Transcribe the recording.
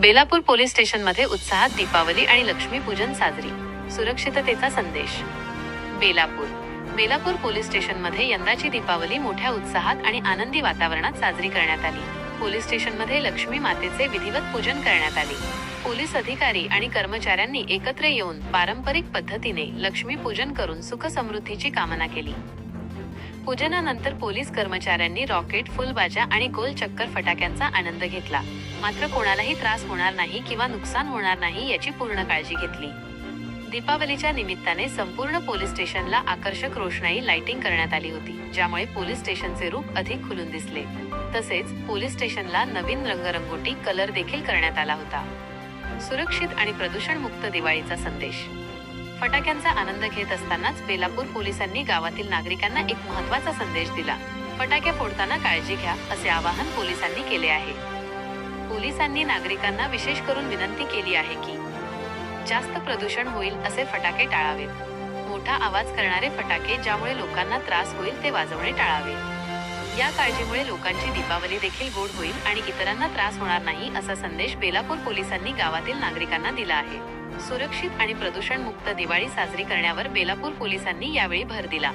Belapur police स्टेशनमध्ये उत्साहात दीपावली आणि लक्ष्मीपूजन साजरी. सुरक्षिततेचा संदेश. बेलापूर. बेलापूर पोलीस स्टेशनमध्ये यंदाची दीपावली मोठ्या उत्साहात आणि आनंदी वातावरणात साजरी करण्यात आली. पोलीस स्टेशनमध्ये लक्ष्मी मातेचे विधिवत पूजन करण्यात आले. पोलीस अधिकारी आणि कर्मचाऱ्यांनी एकत्र येऊन पारंपरिक पद्धतीने लक्ष्मी पूजन करून सुख समृद्धीची कामना केली. पूजनानंतर पोलीस कर्मचाऱ्यांनी रॉकेट फुलबाजा आणि गोल चक्कर फटाक्यांचा आनंद घेतला. मात्र कोणालाही त्रास होणार नाही किंवा नुकसान होणार नाही याची पूर्ण काळजी घेतली. दीपावलीच्या निमित्ताने संपूर्ण पोलीस स्टेशनला आकर्षक रोषणाई लाइटिंग करण्यात आली होती ज्यामुळे पोलीस स्टेशनचे रूप अधिक खुलून दिसले. तसेच पोलीस स्टेशनला नवीन रंगरंगोटी कलर देखील करण्यात आला होता. सुरक्षित आणि प्रदूषण मुक्त दिवाळीचा संदेश. फटाक्यांचा आनंद घेत असतानाच बेलापूर पोलिसांनी गावातील नागरिकांना एक महत्त्वाचा संदेश दिला. फटाके फोडताना काळजी घ्या असे आवाहन पोलिसांनी केले आहे. पोलिसांनी नागरिकांना विशेष करून विनंती केली आहे की जास्त प्रदूषण होईल असे फटाके टाळावेत. मोठा आवाज करणारे फटाके ज्यामुळे लोकांना त्रास होईल ते वाजवणे टाळावे. या काळजीमुळे लोकांची दीपावली देखील गोड होईल आणि इतरांना त्रास होणार नाही असा संदेश बेलापूर पोलिसांनी गावातील नागरिकांना दिला आहे. सुरक्षित आणि प्रदूषण मुक्त दिवाळी साजरी करण्यावर बेलापूर पोलिसांनी यावेळी भर दिला.